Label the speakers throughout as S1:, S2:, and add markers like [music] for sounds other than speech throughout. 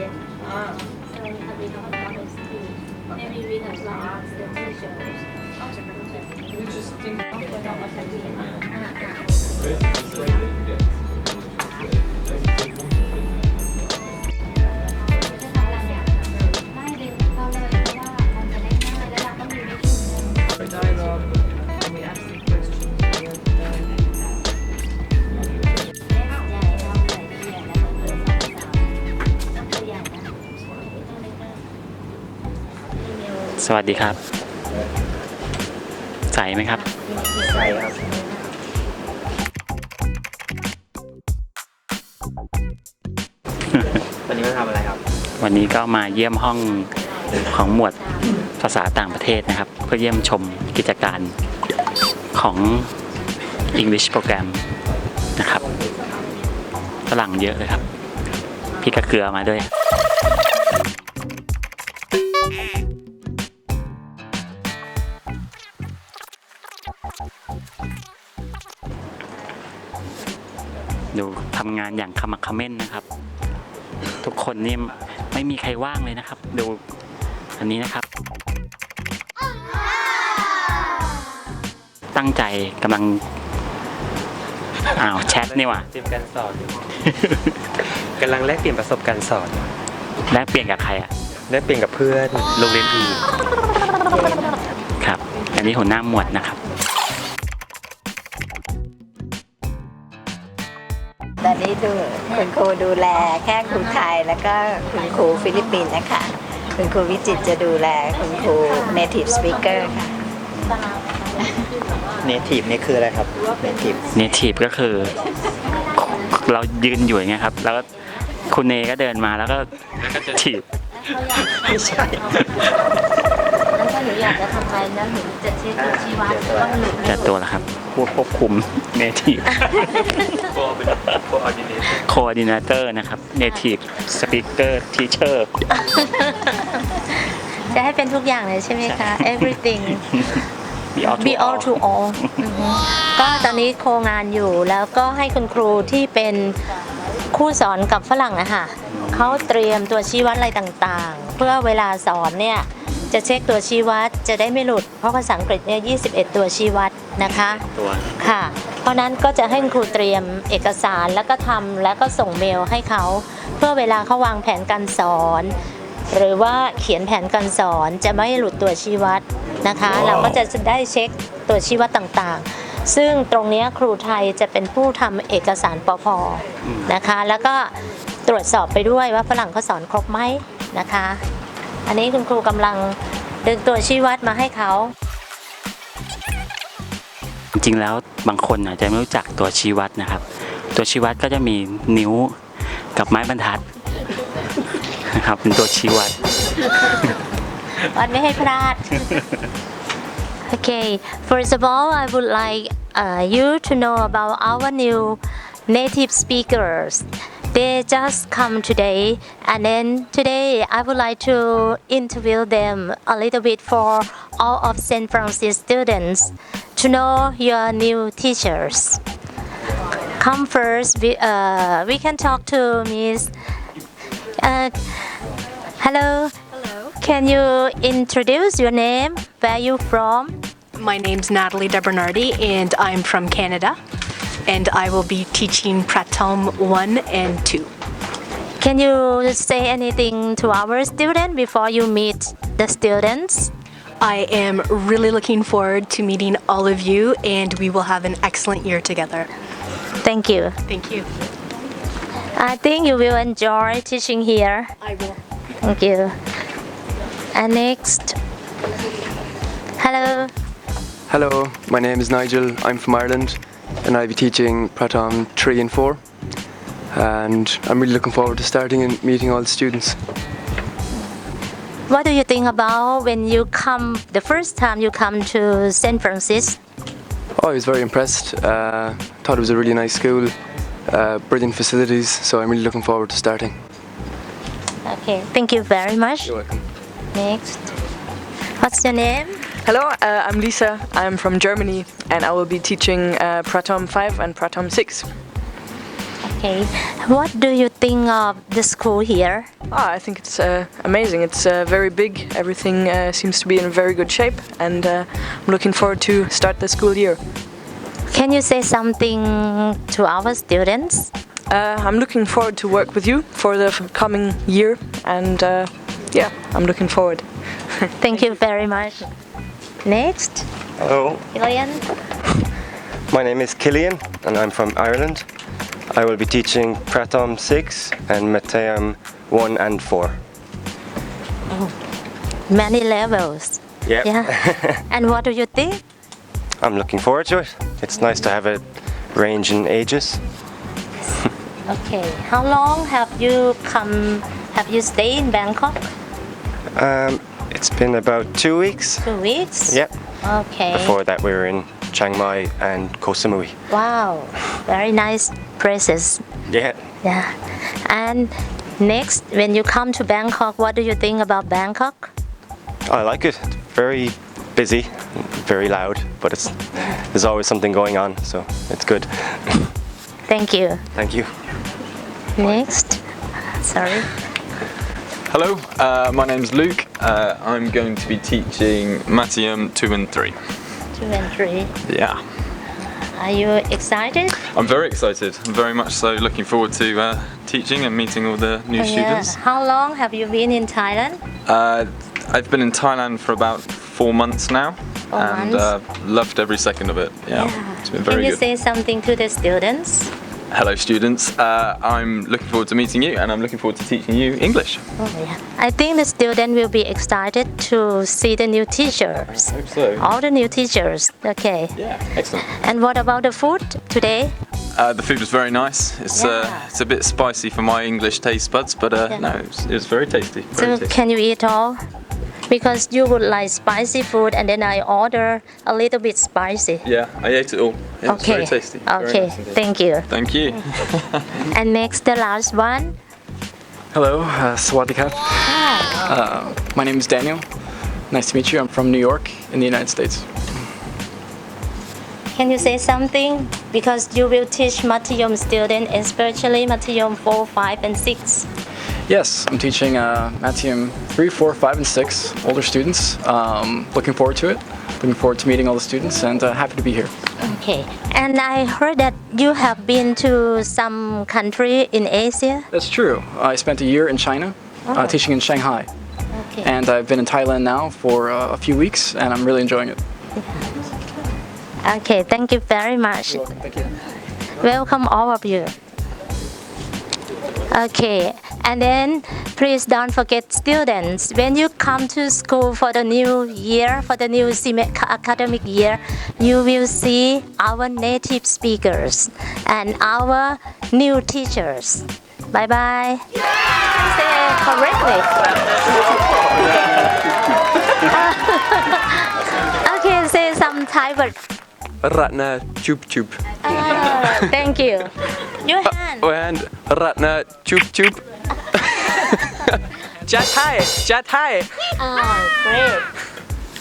S1: yet.
S2: Ah.
S1: So we have we have a lot of school. Maybe we have lots of teachers.
S2: You
S1: สวั
S3: สดีครับ ใสไหมครับ
S2: ใช่ครับวันนี้มาทำอะไรครับ
S3: วันนี้ก็มาเยี่ยมห้องของหมวดภาษาต่างประเทศนะครับ เพื่อเยี่ยมชมกิจการของ English โปรแกรมนะครับฝรั่งเยอะเลยครับ พี่กระเกลือมาด้วย ทำงานอย่างขมักเขม้นนะครับ ทุกคนนี่ไม่มีใครว่างเลยนะครับ ดูอันนี้นะครับ ตั้งใจกำลังอ้าวแชทนี่หว่า
S4: เตรียมการสอนกำลังแลกเปลี่ยนประสบการณ์สอน
S3: แลกเปลี่ยนกับใครอะ
S4: แลกเปลี่ยนกับเพื่อนโรงเรียนอื่น
S3: ครับ อันนี้หัวหน้าหมวดนะครับ
S5: นนี้ดูคุณครูดูแลแค่ครูไทย แล้วก็คุณครูฟิลิปปินส์นะคะ คุณครูวิจิตรจะดูแลคุณครู native speaker ค่ะ
S4: เนทีฟนี่คืออะไรครับเนทีฟ
S3: native ก็คือ เรายืนอยู่อย่างเงี้ยครับ แล้วก็คุณเนก็เดินมาแล้วก็ถีบ
S4: ไม่ใช่
S1: แล้ว ถ้าหนูอยากจะทำอะไรนะหนูจะเช็คตัวชีวัดว่าหนู
S3: แต่ตัวละครับผู้ควบคุม native coordinator นะครับ native speaker teacher
S1: จะให้เป็นทุกอย่างเลยใช่ไหมคะ everything
S3: be all to
S1: be all to all อือฮึก็ตอนนี้โครงงานอยู่แล้วก็ให้คุณครูที่เป็นคู่สอนกับฝรั่งอะค่ะเขาเตรียมตัวชี้วัดอะไรต่างๆ เพื่อเวลาสอนเนี่ย จะเช็คตัวชี้วัดจะได้ไม่หลุด เพราะภาษาอังกฤษเนี่ย21 ตัวชี้วัดนะคะ
S3: ตัว
S1: ค่ะ เพราะนั้นก็จะให้คุณครูเตรียมเอกสารแล้วก็ทำแล้วก็ส่งเมลให้เขา เพื่อเวลาเขาวางแผนการสอน หรือว่าเขียนแผนการสอนจะไม่หลุดตัวชี้วัดนะคะ เราก็จะได้เช็คตัวชี้วัดต่างๆซึ่งตรงเนี้ยครูไทยจะเป็นผู้ทำเอกสารปพนะคะ แล้วก็ตรวจสอบไปด้วยว่าฝรั่งเขาสอนครบไหมนะคะ อันนี้คุณครูกำลังดึงตัวชี้วัดมาให้เขา
S3: จริงๆแล้วบางคนอาจจะไม่รู้จักตัวชี้วัดนะครับ ตัวชี้วัดก็จะมีนิ้วกับไม้บรรทัดนะครับเป็นตัวชี้วัด
S1: วัดไม่ให้พลาด Okay, first of all, I would like uh, you to know about our new native speakers. They just come today, and then today I would like to interview them a little bit for all of San Francisco students to know your new teachers. Come first, we, uh, we can talk to Miss. Uh, hello.
S6: Hello.
S1: Can you introduce your name? Where you from?
S6: My name's Natalie DeBernardi, and I'm from Canada. And I will be teaching Pratom 1 and 2.
S1: Can you say anything to our student before you meet the students?
S6: I am really looking forward to meeting all of you, and we will have an excellent year together.
S1: Thank you.
S6: Thank you.
S1: I think you will enjoy teaching here.
S6: I will.
S1: Thank you. And next. Hello.
S7: Hello, my name is Nigel. I'm from Ireland and I'll be teaching Pratom 3 and 4. And I'm really looking forward to starting and meeting all the students.
S1: What do you think about when you come the first time you come to St. Francis?
S7: Oh, I was very impressed. Uh, thought it was a really nice school, uh, brilliant facilities, so I'm really looking forward to starting.
S1: Okay, thank you very much.
S7: You're welcome.
S1: Next. What's your name?
S8: Hello, uh, I'm Lisa. I'm from Germany and I will be teaching uh, Pratom 5 and Pratom 6.
S1: Okay. What do you think of the school here?
S8: Ah, I think it's uh, amazing. It's uh, very big. Everything uh, seems to be in very good shape, and uh, I'm looking forward to start the school year.
S1: Can you say something to our students?
S8: Uh, I'm looking forward to work with you for the coming year, and uh, yeah, I'm looking forward. [laughs]
S1: Thank you very much. Next,
S9: Hello,
S1: Ilian.
S9: my name is Killian and I'm from Ireland. I will be teaching Pratom 6 and Mateum 1 and 4.
S1: Many levels.
S9: Yep.
S1: Yeah. [laughs] and what do you think?
S9: I'm looking forward to it. It's nice to have a range in ages. [laughs]
S1: Okay. How long have you come? Have you stayed in Bangkok?
S9: Um, it's been about two weeks.
S1: Two weeks.
S9: Yep.
S1: Okay.
S9: Before that, we were in Chiang Mai and Koh Samui.
S1: Wow. Very nice places.
S9: Yeah.
S1: Yeah. And next, when you come to Bangkok, what do you think about Bangkok?
S9: I like it. It's very busy, very loud, but it's there's always something going on, so it's good. [coughs]
S1: Thank you.
S9: Thank you.
S1: Next. Sorry.
S10: Hello, uh, my name's Luke. Uh, I'm going to be teaching Matium 2 and 3.
S1: Two and three.
S10: Yeah,
S1: Are you excited?
S10: I'm very excited. I'm very much so looking forward to uh, teaching and meeting all the new
S1: Oh, yeah.
S10: students.
S1: How long have you been in Thailand?
S10: Uh, I've been in Thailand for about four months now
S1: Four
S10: and
S1: months.
S10: Uh, loved every second of it. Yeah, it's been
S1: Can you
S10: good.
S1: say something to the students?
S10: Hello, students. Uh, I'm looking forward to meeting you and I'm looking forward to teaching you English.
S1: Oh, yeah. I think the student will be excited to see the new teachers.
S10: I hope so.
S1: All the new teachers. Okay.
S10: Yeah, excellent.
S1: And what about the food today?
S10: Uh, the food was very nice. It's uh, it's a bit spicy for my English taste buds, but uh,
S1: Yeah.
S10: no, it was, it was very tasty. Very
S1: So
S10: tasty.
S1: can you eat all? Because you would like spicy food and then I order a little bit spicy.
S10: Yeah, I ate it all. Yeah, It's
S1: okay.
S10: very tasty. Very
S1: Okay.
S10: nice.
S1: Thank you.
S10: Thank you. [laughs]
S1: And next the last one.
S11: Hello, uh, Swadikap. Uh, my name is Daniel. Nice to meet you. I'm from New York in the United States.
S1: Can you say something? Because you will teach Matiyom students, especially Matiyom 4, 5, and 6.
S11: Yes, I'm teaching uh, Matium 3, 4, 5, and 6, older students. Um, looking forward to it. Looking forward to meeting all the students and uh, happy to be here.
S1: Okay. And I heard that you have been to some country in Asia.
S11: That's true. I spent a year in China uh, teaching in Shanghai.
S1: Okay.
S11: And I've been in Thailand now for uh, a few weeks and I'm really enjoying it.
S1: Okay, thank you very much.
S11: Thank you.
S1: Welcome all of you. Okay, and then please don't forget students, when you come to school for the new year, for the new academic year, you will see our native speakers and our new teachers. Bye bye. Say correctly. [laughs] okay, say some Thai word.
S7: Ratna chup chup.
S1: Ah, thank you. Your hand.
S7: And Ratna chup chup. [laughs]
S8: Jatai, Jatai.
S1: Oh, great.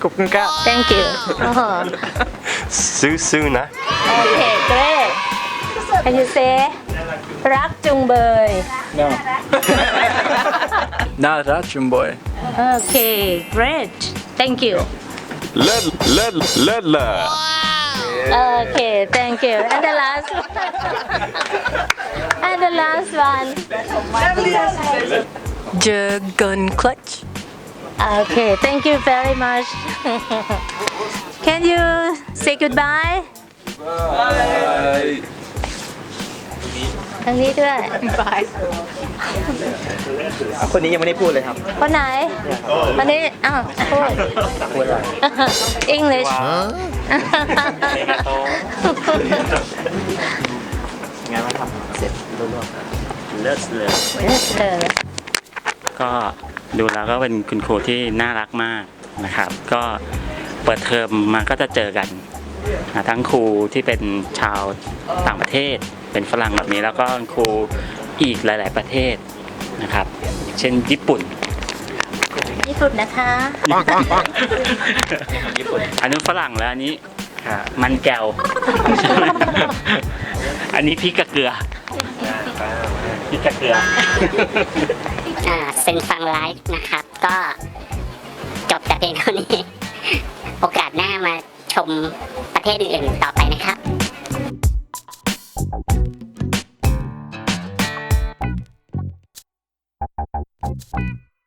S8: Kukunka.
S1: Thank you. [laughs] Oh,
S9: Su Su na.
S1: okay, great. Can you say รักจุงเบย
S11: No. [laughs] Nara Jumboy.
S1: Okay, great. Thank you.
S10: La la la la.
S1: Okay, thank you. And the last one. [laughs] And the last one.
S6: Jagun Clutch.
S1: Okay, thank you very much. [laughs] Can you say goodbye? Bye. ทางนี้ด้วย
S6: Bye.
S2: คนนี้ยังไม่ได้พูดเลยครับ
S1: คนไหนคนนี้อ้าวพูด
S2: พูดอะไร
S1: English
S2: งานมาทำเสร็จรู้เรื่อง
S3: เลิศเลย
S1: เออ
S3: ก็ดูแล้วก็เป็นคุณครูที่น่ารักมากนะครับ ก็เปิดเทอมมาก็จะเจอกันนะทั้งครูที่เป็นชาวต่างประเทศ เป็นฝรั่งแบบนี้แล้วก็ครูอีกหลาย ๆ ประเทศนะครับอย่างเช่นญี่ปุ่น
S1: ญี่ปุ่นนะคะ
S3: ญี่ปุ่น อันนู้นฝรั่งแล้วอันนี้มันแก้ว อันนี้พริกกับเกลือคิดจะเกลือ
S12: อ่าเซนฟังไลฟ์นะครับ ก็จบแต่เพียงเท่านี้ โอกาสหน้ามาชมประเทศอื่นๆต่อไปนะครับ